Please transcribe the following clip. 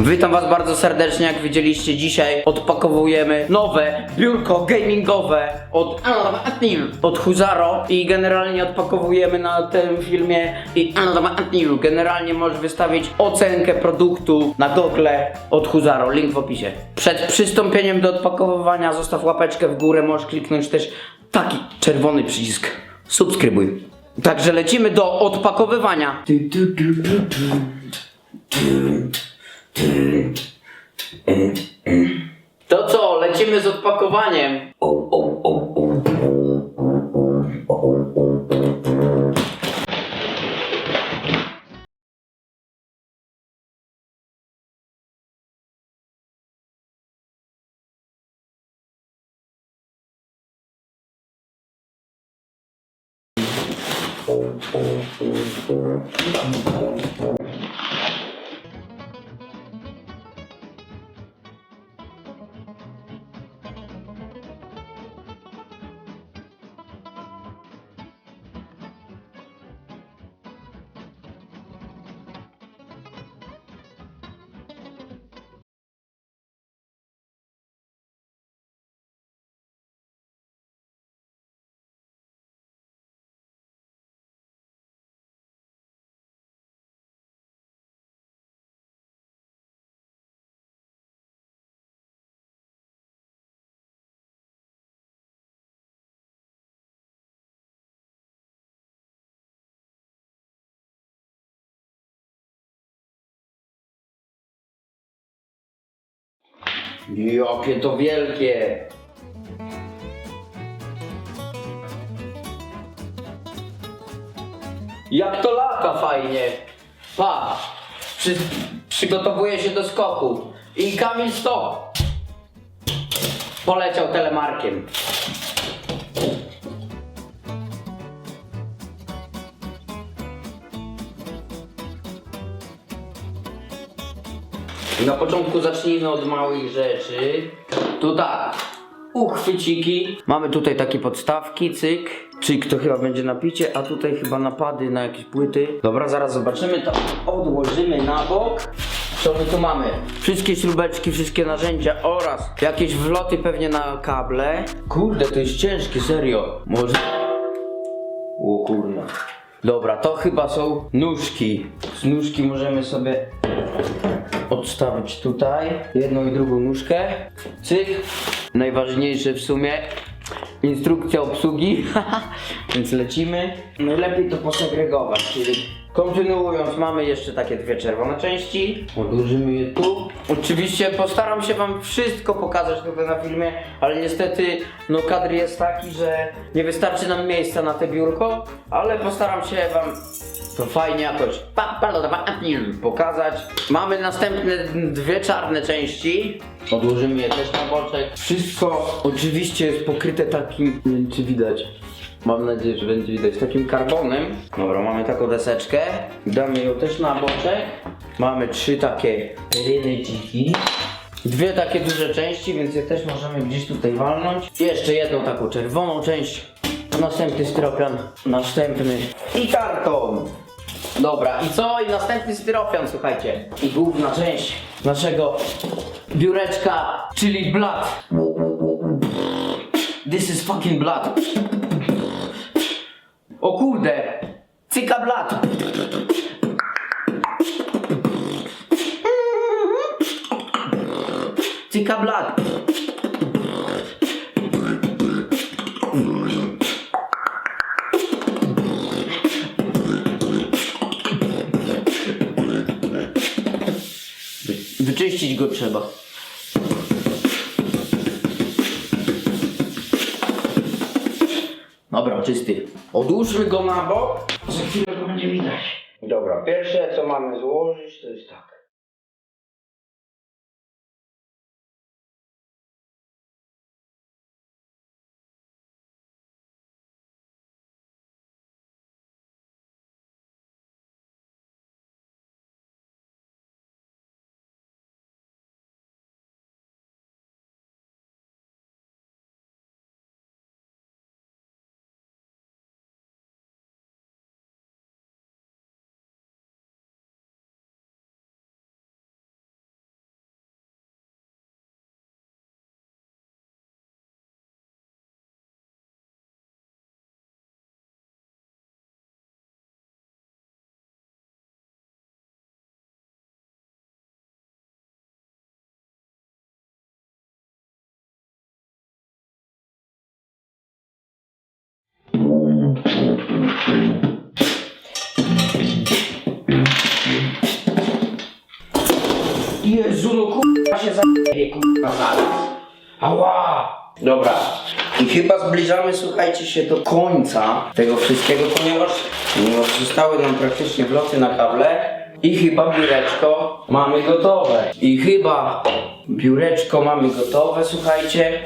Witam was bardzo serdecznie, jak widzieliście dzisiaj odpakowujemy nowe biurko gamingowe od od Huzaro i generalnie odpakowujemy na tym filmie i generalnie możesz wystawić ocenkę produktu na Google od Huzaro, link w opisie. Przed przystąpieniem do odpakowywania zostaw łapeczkę w górę, możesz kliknąć też taki czerwony przycisk. Subskrybuj. Także lecimy do odpakowywania. To co, lecimy z odpakowaniem. Jakie to wielkie! Jak to lata fajnie! Pa! Przy, przygotowuje się do skoku. I Kamil stop! Poleciał telemarkiem. Na początku zacznijmy od małych rzeczy. Tu tak, uchwyciki. Mamy tutaj takie podstawki, cyk. Cyk to chyba będzie napicie, a tutaj chyba napady na jakieś płyty. Dobra, zaraz zobaczymy to. Odłożymy na bok. Co my tu mamy? Wszystkie śrubeczki, wszystkie narzędzia oraz jakieś wloty pewnie na kable. Kurde, to jest ciężkie, serio. Może... O kurna. Dobra, to chyba są nóżki. Z nóżki możemy sobie odstawić tutaj jedną i drugą nóżkę. Cyk. Najważniejsze w sumie instrukcja obsługi. Więc lecimy. Najlepiej to posegregować, czyli kontynuując mamy jeszcze takie dwie czerwone części. Odłożymy je tu. Oczywiście postaram się wam wszystko pokazać tutaj na filmie, ale niestety no kadr jest taki, że nie wystarczy nam miejsca na te biurko, ale postaram się wam to fajnie jakoś pa- pa- pokazać. Mamy następne dwie czarne części. Odłożymy je też na boczek. Wszystko oczywiście jest pokryte takim, nie wiem czy widać. Mam nadzieję, że będzie widać takim karbonem. Dobra, mamy taką deseczkę. Damy ją też na boczek. Mamy trzy takie rydyciki. Dwie takie duże części, więc je też możemy gdzieś tutaj walnąć. Jeszcze jedną taką czerwoną część. Następny styropian, następny i karton. Dobra, i co? I następny styropian, słuchajcie. I główna część naszego biureczka, czyli blat. This is fucking blood. O kurde! Cyka blat! Cyka blat! Wyczyścić go trzeba. Dobra, czysty. Odłóżmy go na bok. Za chwilę go będzie widać. Dobra, pierwsze co mamy złożyć to jest tak. Jezu, no kurwa się za***ie, kurwa. Ała! Dobra. I chyba zbliżamy, słuchajcie, się do końca tego wszystkiego, ponieważ, ponieważ zostały nam praktycznie wloty na kable i chyba biureczko mamy gotowe. I chyba biureczko mamy gotowe, słuchajcie.